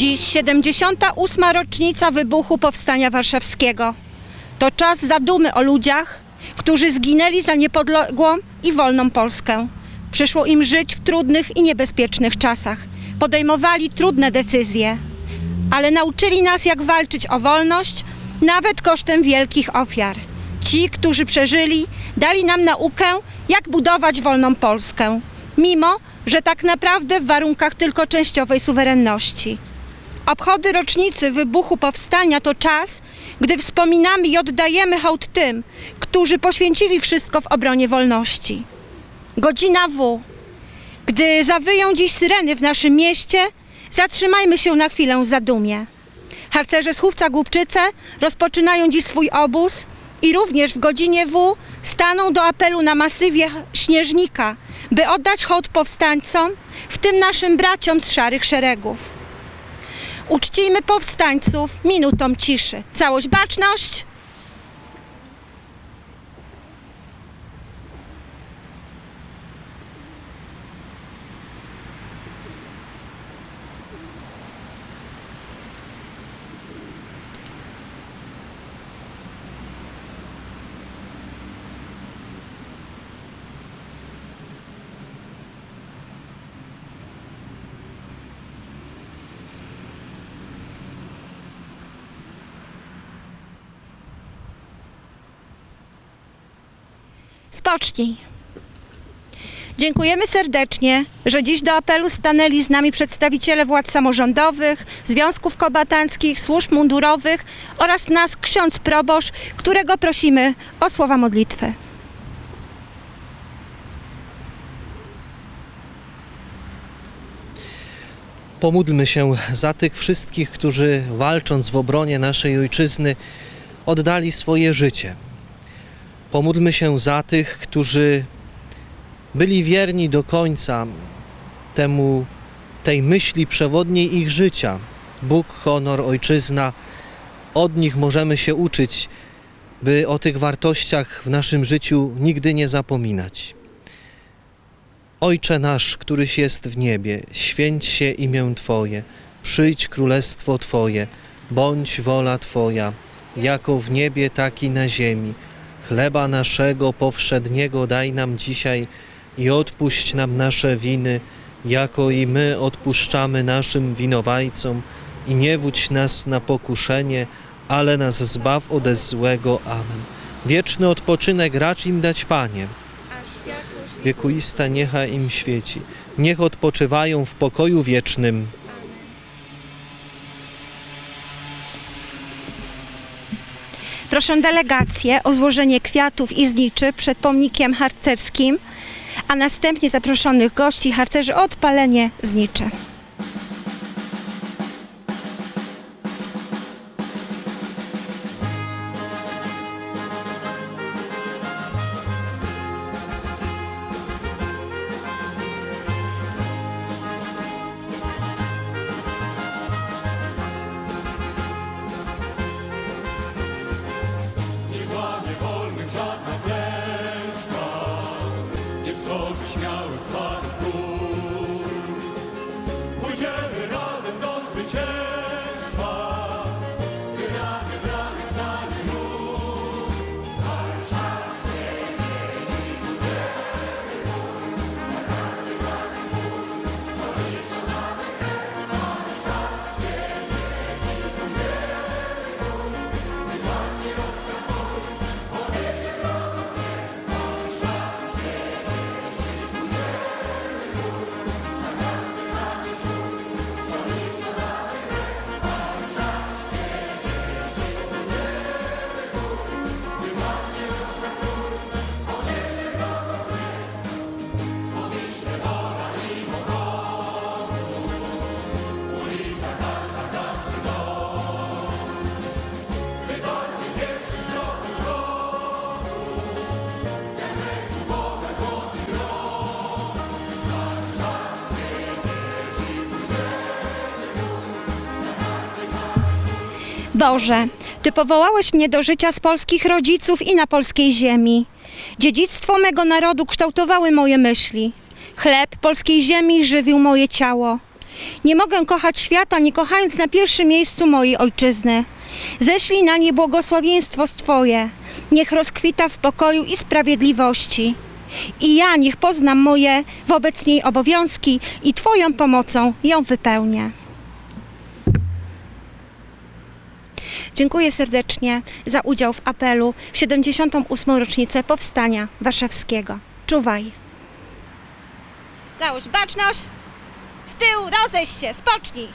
Dziś 78. rocznica wybuchu Powstania Warszawskiego. To czas zadumy o ludziach, którzy zginęli za niepodległą i wolną Polskę. Przyszło im żyć w trudnych i niebezpiecznych czasach. Podejmowali trudne decyzje, ale nauczyli nas, jak walczyć o wolność, nawet kosztem wielkich ofiar. Ci, którzy przeżyli, dali nam naukę, jak budować wolną Polskę, mimo że tak naprawdę w warunkach tylko częściowej suwerenności. Obchody rocznicy wybuchu powstania to czas, gdy wspominamy i oddajemy hołd tym, którzy poświęcili wszystko w obronie wolności. Godzina W. Gdy zawyją dziś syreny w naszym mieście, zatrzymajmy się na chwilę w zadumie. Harcerze z Chówca Głubczyce rozpoczynają dziś swój obóz i również w godzinie W staną do apelu na masywie Śnieżnika, by oddać hołd powstańcom, w tym naszym braciom z szarych szeregów. Uczcijmy powstańców minutą ciszy. Całość baczność. Spocznij. Dziękujemy serdecznie, że dziś do apelu stanęli z nami przedstawiciele władz samorządowych, związków kombatanckich, służb mundurowych oraz nas ksiądz proboszcz, którego prosimy o słowa modlitwy. Pomódlmy się za tych wszystkich, którzy walcząc w obronie naszej ojczyzny oddali swoje życie. Pomódlmy się za tych, którzy byli wierni do końca temu, tej myśli przewodniej ich życia. Bóg, honor, ojczyzna. Od nich możemy się uczyć, by o tych wartościach w naszym życiu nigdy nie zapominać. Ojcze nasz, któryś jest w niebie, święć się imię Twoje, przyjdź królestwo Twoje, bądź wola Twoja, jako w niebie, tak i na ziemi. Chleba naszego powszedniego daj nam dzisiaj i odpuść nam nasze winy, jako i my odpuszczamy naszym winowajcom i nie wódź nas na pokuszenie, ale nas zbaw ode złego. Amen. Wieczny odpoczynek racz im dać, Panie wiekuista niechaj im świeci. Niech odpoczywają w pokoju wiecznym. Proszę delegację o złożenie kwiatów i zniczy przed pomnikiem harcerskim, a następnie zaproszonych gości harcerzy o odpalenie zniczy. return. Boże, Ty powołałeś mnie do życia z polskich rodziców i na polskiej ziemi. Dziedzictwo mego narodu kształtowały moje myśli. Chleb polskiej ziemi żywił moje ciało. Nie mogę kochać świata, nie kochając na pierwszym miejscu mojej ojczyzny. Ześlij na nie błogosławieństwo Twoje. Niech rozkwita w pokoju i sprawiedliwości. I ja niech poznam moje wobec niej obowiązki i Twoją pomocą ją wypełnię. Dziękuję serdecznie za udział w apelu w 78. rocznicę Powstania Warszawskiego. Czuwaj! Załóż baczność, w tył, rozejść się, spocznij!